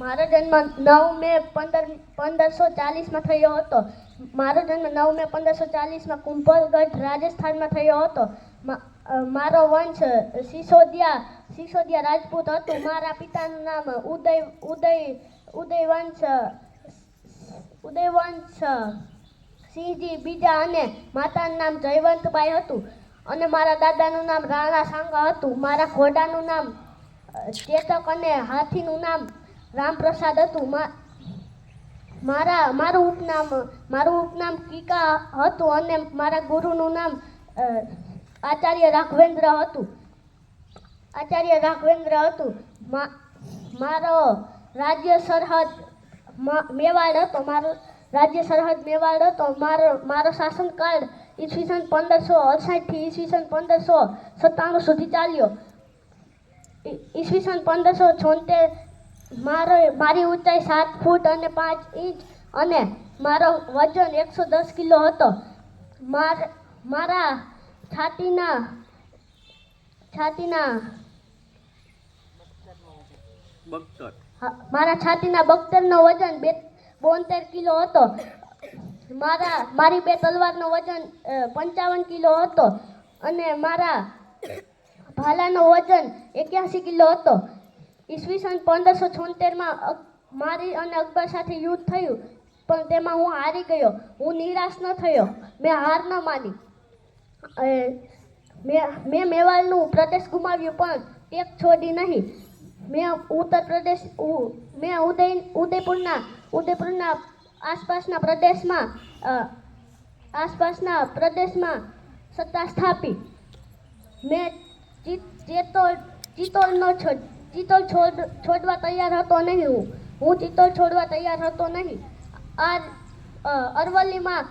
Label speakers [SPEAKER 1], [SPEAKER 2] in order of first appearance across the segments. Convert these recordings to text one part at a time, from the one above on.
[SPEAKER 1] મારો જન્મ નવ મે પંદર, પંદરસો ચાલીસમાં થયો હતો. મારો જન્મ નવ મે પંદરસો ચાલીસમાં કુંભલગઢ રાજસ્થાનમાં થયો હતો. મારો વંશ સિસોદિયા સિસોદિયા રાજપૂત હતું. મારા પિતાનું નામ ઉદય ઉદય, ઉદયવંશ ઉદયવંશ સિંહજી, બીજા અને માતાનું નામ જયવંતબાઈ હતું. અને મારા દાદાનું નામ રાણા સાંગા હતું. મારા ઘોડાનું નામ ચેતક અને હાથીનું નામ રામપ્રસાદ હતું. મારા, મારું ઉપનામ મારું ઉપનામ કીકા હતું અને મારા ગુરુનું નામ આચાર્ય રાઘવેન્દ્ર હતું. આચાર્ય રાઘવેન્દ્ર હતું. મારો રાજ્ય સરહદ મેવાડ હતો. મારો રાજ્ય સરહદ મેવાડ હતો. મારો મારો શાસનકાળ ઈસવીસન પંદરસો અડસાઠથી ઈસવીસન પંદરસો સત્તાણું સુધી ચાલ્યો. ઈસવીસન પંદરસો છોતેર મારો મારી ઊંચાઈ સાત ફૂટ અને પાંચ ઇંચ અને મારો વજન એકસો દસ કિલો હતો. માર મારા છાતીના છાતીના મારા છાતીના બખ્તરનો વજન બે બોતેર કિલો હતો. મારા મારી બે તલવારનો વજન પંચાવન કિલો હતો અને મારા ભાલાનો વજન એક્યાસી કિલો હતો. ઈસવીસન પંદરસો છોતેરમાં મારી અને અકબર સાથે યુદ્ધ થયું, પણ તેમાં હું હારી ગયો. હું નિરાશ ન થયો. મેં હાર ન માની. મેં મેવાડનું પ્રદેશ ગુમાવ્યું, પણ ટેક છોડી નહીં. મેં ઉત્તર પ્રદેશ મેં ઉદય, ઉદયપુરના ઉદયપુરના આસપાસના પ્રદેશમાં આસપાસના પ્રદેશમાં સત્તા સ્થાપી. મેં ચિત- ચિત્તોડ ચિત્તોડનો છોડ ચિત્તોડ છોડ છોડવા તૈયાર હતો નહીં હું. હું ચિત્તોડ છોડવા તૈયાર હતો નહીં. આ અરવલ્લીમાં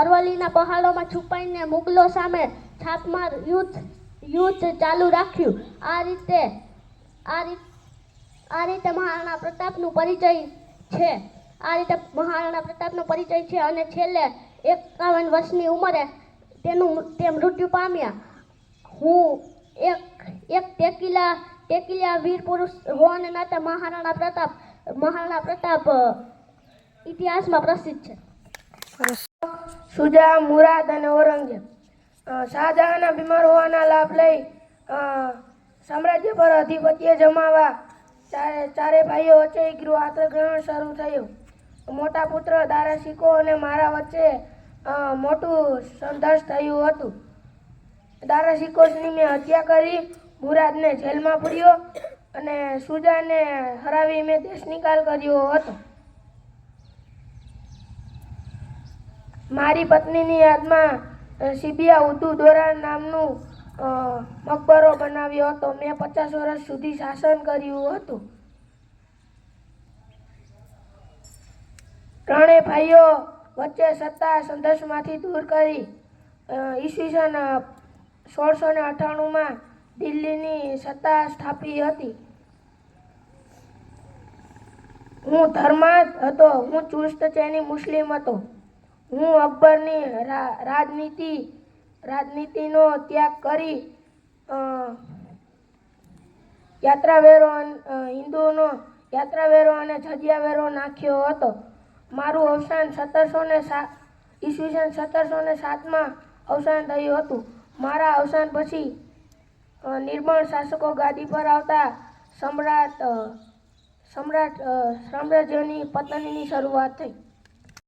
[SPEAKER 1] અરવલ્લીના પહાડોમાં છુપાઈને મુગલો સામે છાપમાર યુદ્ધ યુદ્ધ ચાલુ રાખ્યું. આ રીતે, આ રીત આ રીતે મહારાણા પ્રતાપનું પરિચય છે. આ રીતે મહારાણા પ્રતાપનો પરિચય છે અને છેલ્લે એકાવન વર્ષની ઉંમરે તેનું તે મૃત્યુ પામ્યા. હું એક એક ટેકીલા ટેકીલા વીર પુરુષ હોવાને નાતે મહારાણા પ્રતાપ મહારાણા પ્રતાપ ઇતિહાસમાં પ્રસિદ્ધ છે.
[SPEAKER 2] સુજા, મુરાદ અને ઔરંગઝેબ. શાહજહાંના બીમાર હોવાના લાભ લઈ સામ્રાજ્ય પર અધિપત્ય જમાવવા ચારે ભાઈઓ વચ્ચે ગૃહ આત્રગ્રહણ શરૂ થયું. મોટા પુત્ર, દારા શિકો અને મારા વચ્ચે મોટું સંઘર્ષ થયું હતું. દારા શિકોસની મેં હત્યા કરી મુરાદને જેલમાં પૂર્યો અને સુજાને હરાવી મેં દેશ નિકાલ કર્યો હતો. મારી પત્નીની યાદમાં અ, ઉદ્દુ દોરા નામનું મકબરો બનાવ્યો હતો. મેં પચાસ વર્ષ સુધી શાસન કર્યું હતું. ત્રણેય ભાઈઓ વચ્ચે સત્તા સંઘર્ષમાંથી દૂર કરી ઈસવીસન સોળસો ને અઠ્ઠાણુંમાં દિલ્હીની સત્તા સ્થાપી હતી. હું ધર્માદ હતો. હું ચુસ્ત ચેની મુસ્લિમ હતો. હું અકબરની રાજનીતિ, રાજનીતિનો ત્યાગ કરી યાત્રાવેરો હિન્દુઓનો યાત્રાવેરો અને જજિયાવેરો નાખ્યો હતો. મારું અવસાન સત્તરસો ને સાત ઈસવીસન સત્તરસો ને સાતમાં અવસાન થયું હતું. મારા અવસાન પછી નિર્મળ શાસકો ગાદી પર આવતા સમ્રાટ સમ્રાટ સામ્રાજ્યની પતનની શરૂઆત થઈ.